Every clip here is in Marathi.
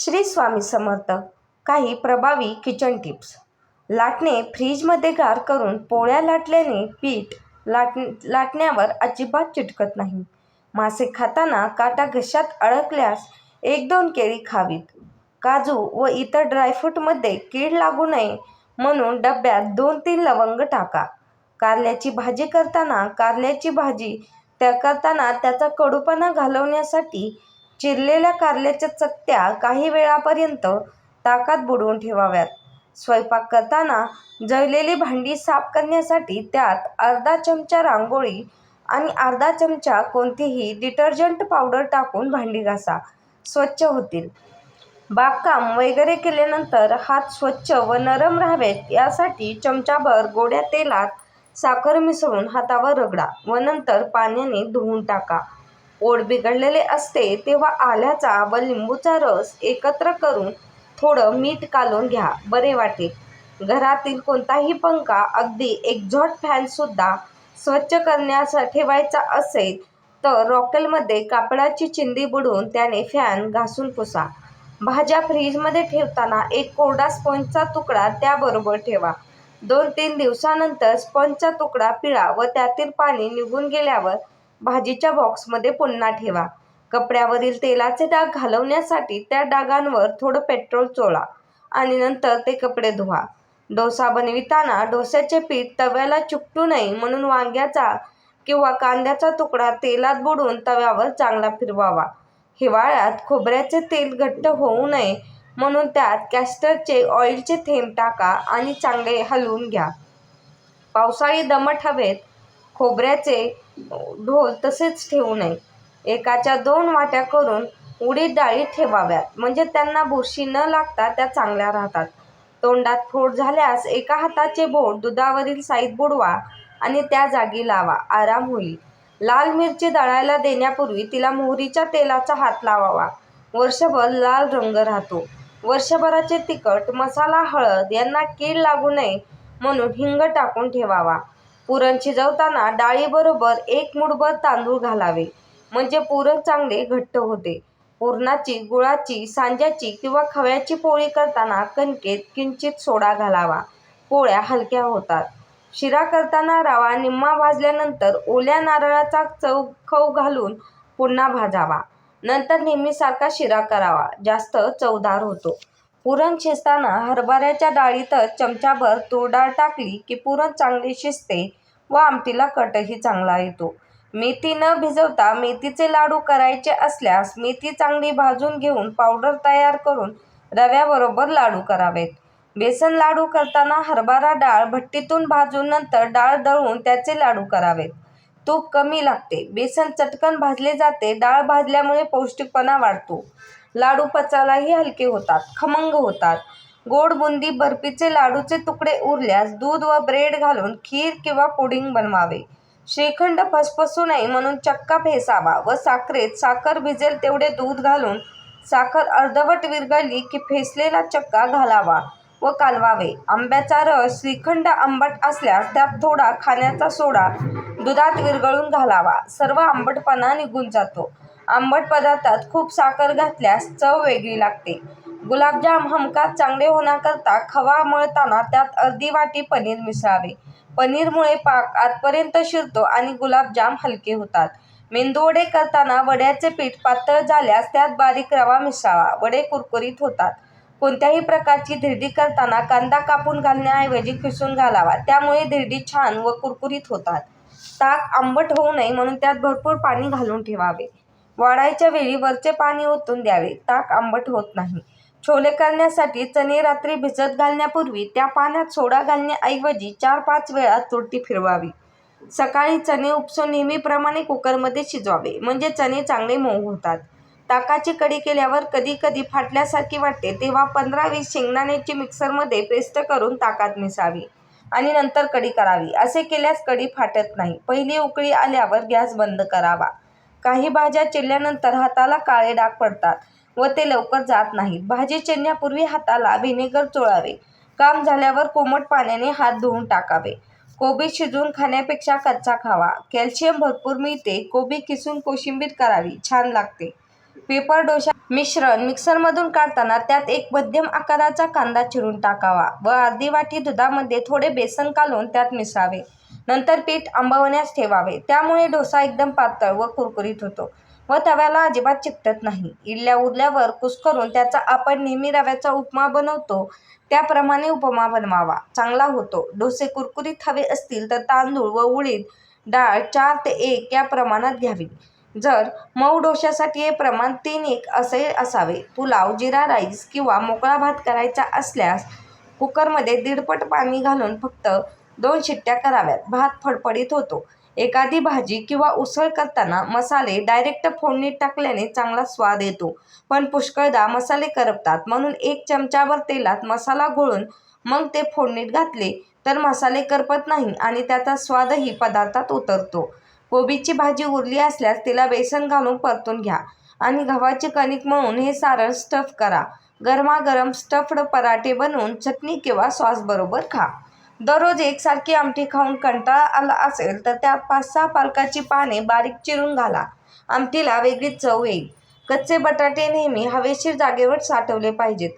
श्री स्वामी समर्थ. काही प्रभावी किचन टिप्स लाटणे फ्रीजमध्ये गार करून पोळ्या लाटल्याने पीठ लाट लाटण्यावर अजिबात चिटकत नाही. मासे खाताना काटा घशात अडकल्यास एक दोन केळी खावीत. काजू व इतर ड्रायफ्रूटमध्ये कीड लागू नये म्हणून डब्यात दोन तीन लवंग टाका. कारल्याची भाजी करताना कारल्याची भाजी त्या करताना त्याचा कडूपणा घालवण्यासाठी चिरलेल्या कारल्याच्या चकत्या काही वेळापर्यंत ताकात बुडवून ठेवाव्यात. स्वयंपाक करताना जळलेली भांडी साफ करण्यासाठी त्यात अर्धा चमचा रांगोळी आणि अर्धा चमचा कोणतीही डिटर्जंट पावडर टाकून भांडी घासा. स्वच्छ होतील. बागकाम वगैरे केल्यानंतर हात स्वच्छ व नरम राहावेत यासाठी चमचाभर गोड्या तेलात साखर मिसळून हातावर रगडा व नंतर पाण्याने धुवून टाका. ओढ बिघडलेले असते तेव्हा आल्याचा व लिंबूचा रस एकत्र करून थोडं मीठ कालून घ्या. बरे वाटेल घरातील कोणताही पंखा अगदी एक्झॉट फॅनसुद्धा स्वच्छ करण्यास ठेवायचा असेल तर रॉकेलमध्ये कापडाची चिंदी बुडवून त्याने फॅन घासून पुसा. भाज्या फ्रीजमध्ये ठेवताना एक कोरडा स्पंजचा तुकडा त्याबरोबर ठेवा. दोन तीन दिवसानंतर स्पंजचा तुकडा पिळा व त्यातील पाणी निघून गेल्यावर भाजीच्या बॉक्समध्ये पुन्हा ठेवा. कपड्यावरील तेलाचे डाग घालवण्यासाठी त्या डागांवर थोडं पेट्रोल चोळा आणि नंतर ते कपडे धुवा. डोसा बनविताना डोस्याचे पीठ तव्याला चुकटू नये म्हणून वांग्याचा किंवा कांद्याचा तुकडा तेलात बुडून तव्यावर चांगला फिरवावा. हिवाळ्यात खोबऱ्याचे तेल घट्ट होऊ नये म्हणून त्यात कॅस्टरचे ऑइलचे थेंब टाका आणि चांगले हलवून घ्या. पावसाळी दमट हवेत खोबऱ्याचे ढोल तसेच ठेवू नये. एकाच्या दोन वाट्या करून उडीद डाळी ठेवाव्यात. म्हणजे त्यांना बुरशी न लागता त्या चांगल्या राहतात. तोंडात फोड झाल्यास एका हाताचे बोट दुधावरील साईत बुडवा आणि त्या जागी लावा. आराम होईल. लाल मिरची दळायला देण्यापूर्वी तिला मोहरीच्या तेलाचा हात लावावा. वर्षभर लाल रंग राहतो. वर्षभराचे तिखट मसाला हळद यांना कीड लागू नये म्हणून हिंग टाकून ठेवावा. पुरण शिजवताना डाळीबरोबर एक मुठभर तांदूळ घालावे. म्हणजे पुरण चांगले घट्ट होते. पुरणाची गुळाची सांज्याची किंवा खव्याची पोळी करताना कणकेत किंचित सोडा घालावा. पोळ्या हलक्या होतात. शिरा करताना रवा निम्मा भाजल्यानंतर ओल्या नारळाचा चव खव घालून पुन्हा भाजावा. नंतर नेहमीसारखा शिरा करावा. जास्त चवदार होतो. पुरण शिजताना हरभऱ्याच्या डाळीतच चमचाभर तूर डाळ टाकली की पुरण चांगले शिजते. व आमटीला कटही चांगला येतो. मेथी न भिजवता मेथीचे लाडू करायचे असल्यास मेथी चांगली भाजून घेऊन पावडर तयार करून रव्याबरोबर लाडू करावेत. बेसन लाडू करताना हरभरा डाळ भट्टीतून भाजून नंतर डाळ दळून त्याचे लाडू करावेत. तूप कमी लागते. बेसन चटकन भाजले जाते. डाळ भाजल्यामुळे पौष्टिकपणा वाढतो. लाडू पचायलाही हलके होतात. खमंग होतात. गोड बुंदी बर्फीचे लाडूचे तुकडे उरल्यास दूध व ब्रेड घालून खीर किंवा पुडिंग बनवावे. श्रीखंड फसफसू नये म्हणून चक्का फेसावा व साखरेत साखर भिजेल तेवढे दूध घालून साखर अर्धवट विरघळली की फेसलेला चक्का घालावा व कालवावे. आंब्याचा रस श्रीखंड आंबट असल्यास त्यात थोडा खाण्याचा सोडा दुधात विरघळून घालावा. सर्व आंबटपणा निघून जातो. आंबट पदार्थात खूप साखर घातल्यास चव वेगळी लागते. गुलाबजाम हमखास चांगले होण्याकरता खवा मळताना त्यात अर्धी वाटी पनीर मिसळावे. पनीरमुळे पाक आतपर्यंत शिरतो आणि गुलाबजाम हलके होतात. मेंदूवडे करताना वड्याचे पीठ पातळ झाल्यास त्यात बारीक रवा मिसळावा. वडे कुरकुरीत होतात. कोणत्याही प्रकारची धिरडी करताना कांदा कापून घालण्याऐवजी खिसून घालावा. त्यामुळे धिरडी छान व कुरकुरीत होतात. ताक आंबट होऊ नये म्हणून त्यात भरपूर पाणी घालून ठेवावे. वाढायच्या वेळी वरचे पाणी ओतून द्यावे. ताक आंबट होत नाही. छोले करण्यासाठी चणे रात्री भिजत घालण्यापूर्वी त्या पाण्यात सोडा घालण्याऐवजी चार पाच वेळा तुरटी फिरवावी. सकाळी चणे उपसून नेहमीप्रमाणे कुकरमध्ये शिजवावे म्हणजे चणे चांगले मऊ होतात. ताकाची कढी केल्यावर कधी कधी फाटल्यासारखी वाटते तेव्हा पंधरा वीस शेंगदाण्याची मिक्सरमध्ये पेस्ट करून ताकात मिसावी आणि नंतर कढी करावी. असे केल्यास कढी फाटत नाही. पहिली उकळी आल्यावर गॅस बंद करावा. काही भाज्या चिरल्यानंतर हाताला काळे डाग पडतात. व ते लवकर जात नाहीत. भाजी चिरण्यापूर्वी हाताला व्हिनेगर चोळावे. काम झाल्यावर कोमट पाण्याने हात धुवून टाकावे. कोबी शिजवून खाण्यापेक्षा कच्चा खावा. कॅल्शियम भरपूर मिळते. कोबी किसून कोशिंबीर करावी. छान लागते. पेपर डोशा मिश्रण मिक्सरमधून काढताना त्यात एक मध्यम आकाराचा कांदा चिरून टाकावा व अर्धी वाटी दुधामध्ये थोडे बेसन घालून त्यात मिसळावे. नंतर पीठ आंबवण्यास ठेवावे. त्यामुळे डोसा एकदम पातळ व कुरकुरीत होतो. व तव्याला अजिबात चिकटत नाही. इडल्या उरल्यावर कुस्करून त्याचा आपण नेहमी रव्याचा उपमा बनवतो त्याप्रमाणे उपमा बनवावा. चांगला होतो. डोसे कुरकुरीत हवे असतील तर तांदूळ व उडीद डाळ चार ते एक या प्रमाणात घ्यावी. जर मऊ डोश्यासाठी हे प्रमाण तीन एक असे असावे पुलाव जिरा राईस किंवा मोकळा भात करायचा असल्यास कुकरमध्ये दीडपट पाणी घालून फक्त दोन शिट्ट्या कराव्यात. भात फडफडीत होतो. एखादी भाजी किंवा उसळ करताना मसाले डायरेक्ट फोडणीत टाकल्याने चांगला स्वाद येतो. पण पुष्कळदा मसाले करपतात. म्हणून एक चमचाभर तेलात मसाला घोळून मग ते फोडणीत घातले तर मसाले करपत नाही आणि त्याचा स्वादही पदार्थात उतरतो. कोबीची भाजी उरली असल्यास तिला बेसन घालून परतून घ्या आणि गव्हाचे कणिक मळून हे सारण स्टफ करा. गरमागरम स्टफ्ड पराठे बनवून चटणी किंवा सॉसबरोबर खा. दररोज एकसारखी आमटी खाऊन कंटाळा आला असेल तर त्यात पाच सहा पालकाची पाने बारीक चिरून घाला. आमटीला वेगळी चव येईल. कच्चे बटाटे नेहमी हवेशीर जागेवर साठवले पाहिजेत.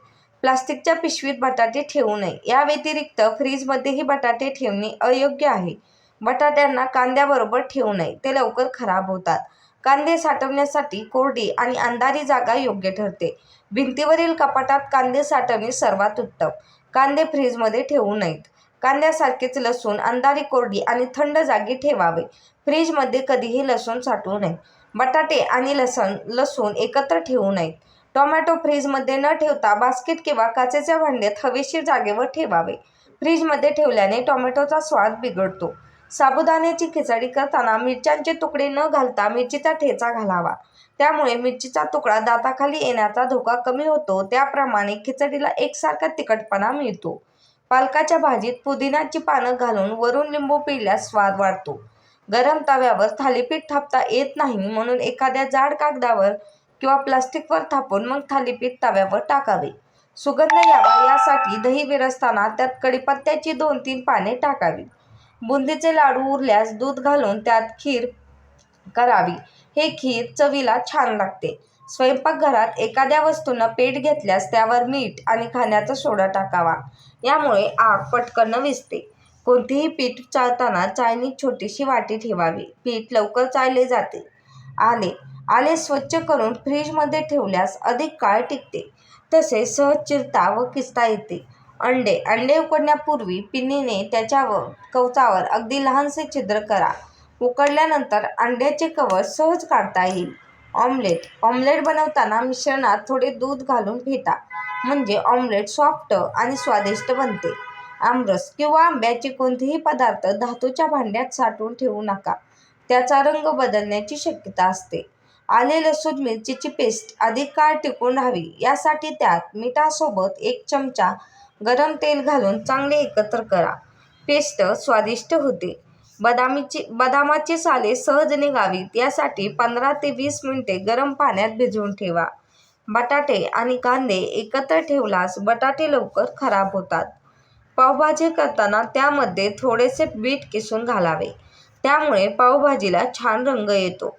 प्लास्टिकच्या पिशवीत बटाटे ठेवू नये. या व्यतिरिक्त फ्रीजमध्येही बटाटे ठेवणे अयोग्य आहे. बटाट्यांना कांद्याबरोबर ठेवू नये. ते लवकर खराब होतात. कांदे साठवण्यासाठी कोरडी आणि अंधारी जागा योग्य ठरते. भिंतीवरील कपाटात कांदे साठवणे सर्वात उत्तम. कांदे फ्रीजमध्ये ठेवू नयेत. कांद्यासारखेच लसूण अंधारी कोरडी आणि थंड जागी ठेवावे. फ्रीजमध्ये कधीही लसूण साठवू नये. बटाटे आणि लसण लसूण एकत्र ठेवू नयेत. टोमॅटो फ्रीजमध्ये न ठेवता बास्केट किंवा काचेच्या भांड्यात हवेशीर जागेवर ठेवावे. फ्रीजमध्ये ठेवल्याने टोमॅटोचा स्वाद बिघडतो. साबुदाण्याची खिचडी करताना मिरच्यांचे तुकडे न घालता मिरचीचा ठेचा घालावा. त्यामुळे मिरचीचा तुकडा दाताखाली येण्याचा धोका कमी होतो. त्याप्रमाणे खिचडीला एकसारखा तिखटपणा मिळतो. पालकाच्या भाजीत पुदिन्याची पानं घालून वरून लिंबू पिळल्यास स्वाद वाढतो. गरम तव्यावर थालीपीठ थापता येत नाही म्हणून एखाद्या जाड कागदावर किंवा प्लास्टिकवर थापून मग थालीपीठ तव्यावर टाकावे. सुगंध यावा यासाठी दही विरसताना त्यात कढीपत्त्याची दोन तीन पाने टाकावी. बुंदीचे लाडू उरल्यास दूध घालून त्यात खीर करावी. हे खीर चवीला छान लागते. स्वयंपाकघरात एखाद्या वस्तूनं पेट घेतल्यास त्यावर मीठ आणि खाण्याचा सोडा टाकावा. यामुळे आग पटकन विसते. कोणतेही पीठ चाळताना चाळणीत छोटीशी वाटी ठेवावी. पीठ लवकर चाळले जाते. आले. आले स्वच्छ करून फ्रीजमध्ये ठेवल्यास अधिक काळ टिकते. तसेच सहज चिरता व किसता येते. अंडे. अंडे उकडण्यापूर्वी पिनीने त्याच्यावर कवचावर अगदी लहानसे छिद्र करा. उकडल्यानंतर अंड्याचे कवच सहज काढता येईल. ऑमलेट. ऑमलेट बनवताना मिश्रणात थोडे दूध घालून फेटा म्हणजे ऑमलेट सॉफ्ट आणि स्वादिष्ट बनते. आमरस किंवा आंब्याचे कोणतेही पदार्थ धातूच्या भांड्यात साठवून ठेवू नका. त्याचा रंग बदलण्याची शक्यता असते. आले लसूण मिरचीची पेस्ट अधिक काळ टिकून राहावी. यासाठी त्यात मिठासोबत एक चमचा गरम तेल घालून चांगले एकत्र करा. पेस्ट स्वादिष्ट होते. बदामीची बदामाची साले सहज निघावीत. यासाठी पंधरा ते वीस मिनिटे गरम पाण्यात भिजवून ठेवा. बटाटे आणि कांदे एकत्र ठेवल्यास बटाटे लवकर खराब होतात. पावभाजी करताना त्यामध्ये थोडेसे बीट किसून घालावे. त्यामुळे पावभाजीला छान रंग येतो.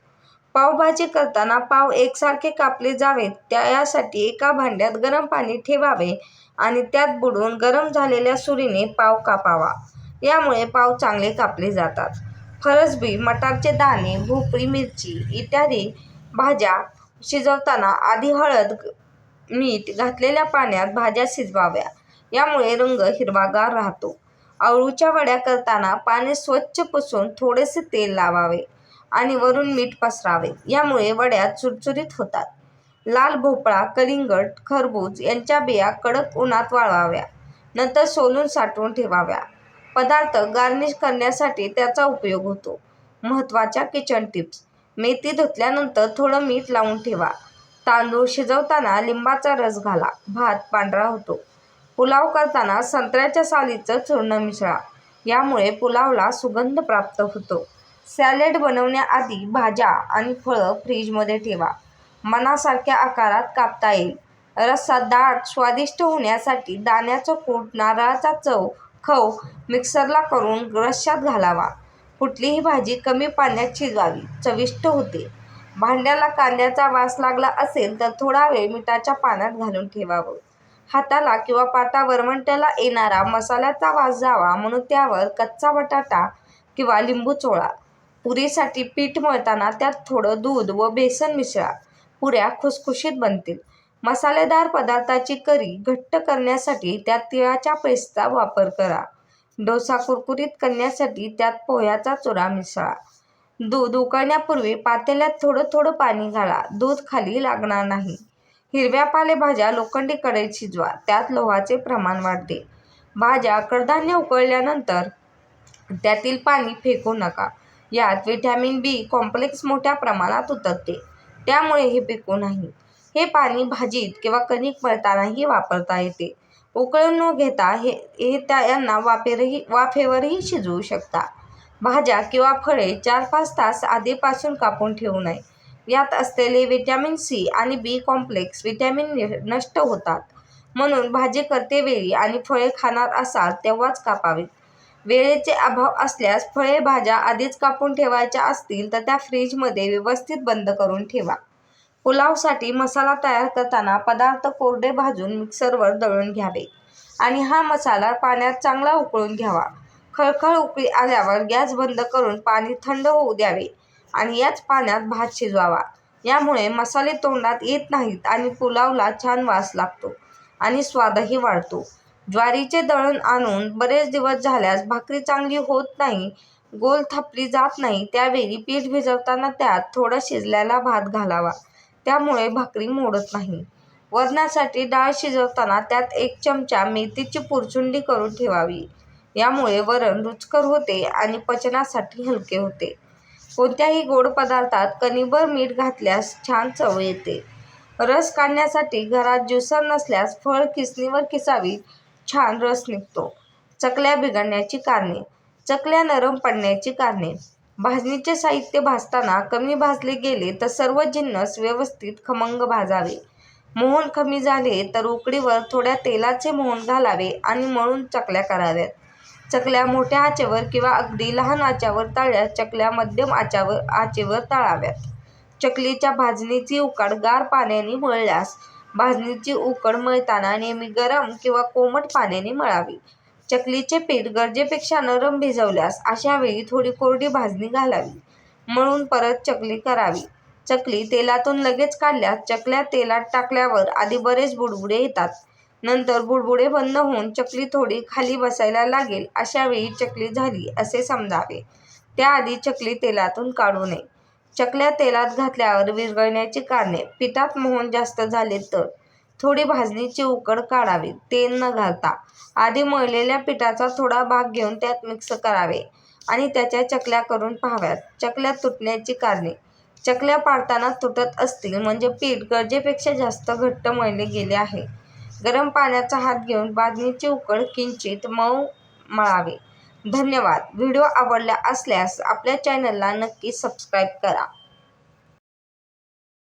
पावभाजी करताना पाव एकसारखे कापले जावेत. त्या यासाठी एका भांड्यात गरम पाणी ठेवावे आणि त्यात बुडवून गरम झालेल्या सुरीने पाव कापावा. यामुळे पाव चांगले कापले जातात. फरसबी मटारचे दाणे भोपळी मिरची इत्यादी भाज्या शिजवताना आधी हळद मीठ घातलेल्या पाण्यात भाज्या शिजवाव्या. यामुळे रंग हिरवागार राहतो. अळूच्या वड्या करताना पाणी स्वच्छ पुसून थोडेसे तेल लावावे आणि वरून मीठ पसरावे. यामुळे वड्या चुरचुरीत होतात. लाल भोपळा कलिंगड खरबूज यांच्या बिया कडक उन्हात वाळवाव्या. नंतर सोलून साठवून ठेवाव्या. पदार्थ गार्निश करण्यासाठी त्याचा उपयोग होतो. महत्त्वाच्या किचन टिप्स मेथी धुतल्यानंतर थोडं मीठ लावून ठेवा. तांदूळ शिजवताना लिंबाचा रस घाला. भात पांढरा होतो. पुलाव करताना संत्र्याच्या सालीचं चूर्ण मिसळा. यामुळे पुलावला सुगंध प्राप्त होतो. सॅलेड बनवण्याआधी भाज्या आणि फळं फ्रीजमध्ये ठेवा. मनासारख्या आकारात कापता येईल. रस्सा दाट स्वादिष्ट होण्यासाठी दाण्याचं कूट नारळाचा चव खव मिक्सरला करून रश्श्यात घालावा. कुठलीही भाजी कमी पाण्यात शिजवावी. चविष्ट होते. भांड्याला कांद्याचा वास लागला असेल तर थोडा वेळ मिठाच्या पाण्यात घालून ठेवावं. हाताला किंवा पाटावर वरवंट्याला येणारा मसाल्याचा वास जावा म्हणून त्यावर कच्चा बटाटा किंवा लिंबू चोळा. पुरीसाठी पीठ मळताना त्यात थोडं दूध व बेसन मिसळा. पुऱ्या खुसखुशीत बनतील. मसालेदार पदार्थाची करी घट्ट करण्यासाठी त्यात तिळाच्या पेस्टचा वापर करा. डोसा कुरकुरीत करण्यासाठी त्यात पोह्याचा चुरा मिसळा. दूध उकळण्यापूर्वी पातेल्यात थोडं थोडं पाणी घाला. दूध खाली लागणार नाही. हिरव्या पालेभाज्या लोखंडी कढईत शिजवा. त्यात लोहाचे प्रमाण वाढते. भाज्या कडधान्य उकळल्यानंतर त्यातील पाणी फेकू नका. यात व्हिटॅमिन बी कॉम्प्लेक्स मोठ्या प्रमाणात उतरते. त्यामुळे हे फेकू नाही. हे पाणी भाजीत किंवा कणिक मळतानाही वापरता येते. उकळून न घेता हे हे त्या यांना वाफेरही वाफेवरही शिजवू शकता. भाज्या किंवा फळे चार पाच तास आधीपासून कापून ठेवू नये. यात असलेले व्हिटॅमिन सी आणि बी कॉम्प्लेक्स व्हिटॅमिन नष्ट होतात. म्हणून भाजी करतेवेळी आणि फळे खाणार असाल तेव्हाच कापावीत. वेळेचे अभाव असल्यास फळे भाज्या आधीच कापून ठेवायच्या असतील तर त्या फ्रीजमध्ये व्यवस्थित बंद करून ठेवा. पुलावसाठी मसाला तयार करताना पदार्थ कोरडे भाजून मिक्सरवर दळून घ्यावे आणि हा मसाला पाण्यात चांगला उकळून घ्यावा. खळखळ उकळी आल्यावर गॅस बंद करून पाणी थंड होऊ द्यावे आणि याच पाण्यात भात शिजवावा. यामुळे मसाले तोंडात येत नाहीत आणि पुलावला छान वास लागतो आणि स्वादही वाढतो. ज्वारीचे दळण आणून बरेच दिवस झाल्यास भाकरी चांगली होत नाही गोल थापली जात नाही त्यावेळी पीठ भिजवताना त्यात थोडा शिजलेला भात घालावा. त्यामुळे भाकरी मोडत नाही. वरणासाठी डाळ शिजवताना त्यात एक चमचा मेथीची पुरचुंडी करून ठेवावी. यामुळे वरण रुचकर होते आणि पचनासाठी हलके होते. कोणत्याही गोड पदार्थात कणीभर मीठ घातल्यास छान चव येते. रस काढण्यासाठी घरात ज्युसर नसल्यास फळ किसणीवर किसावी छान रस निघतो. चकल्या बिघडण्याची कारणे. चकल्या नरम पडण्याची कारणे. भाजणीचे साहित्य भाजताना कमी भाजले गेले तर सर्व जिन्नस व्यवस्थित खमंग भाजावे. मोहन कमी झाले तर उकडीवर थोड्या तेलाचे मोहन घालावे आणि मळून चकल्या कराव्यात. चकल्या मोठ्या आचेवर किंवा अगदी लहान आच्यावर तळल्यास चकल्या मध्यम आच्यावर आचेवर तळाव्यात. चकलीच्या भाजणीची उकड गार पाण्याने मळल्यास भाजणीची उकड मळताना नेहमी गरम किंवा कोमट पाण्याने मळावी. चकलीचे पीठ गरजेपेक्षा नरम भिजवल्यास अशा वेळी थोडी कोरडी भाजणी घालावी. मळून परत चकली करावी. चकली तेलातून लगेच काढल्यास चकल्या तेलात टाकल्यावर आधी बरेच बुडबुडे येतात. नंतर बुडबुडे बंद होऊन चकली थोडी खाली बसायला लागेल अशा वेळी चकली झाली असे समजावे. त्याआधी चकली तेलातून काढू नये. चकल्या तेलात घातल्यावर विरघळण्याची कारणे. पिठात मोहन जास्त झाले तर थोडी भाजणीची उकड काढावी. तेल न घालता. आधी मळलेल्या पिठाचा थोडा भाग घेऊन त्यात मिक्स करावे आणि त्याच्या चकल्या करून पाहाव्यात. चकल्या तुटण्याची कारणे. चकल्या पाडताना तुटत असतील म्हणजे पीठ गरजेपेक्षा जास्त घट्ट मळले गेले आहे. गरम पाण्याचा हात घेऊन भाजणीची उकड किंचित मऊ मळावे. धन्यवाद. व्हिडिओ आवडला असल्यास आपल्या चॅनलला नक्की सबस्क्राईब करा.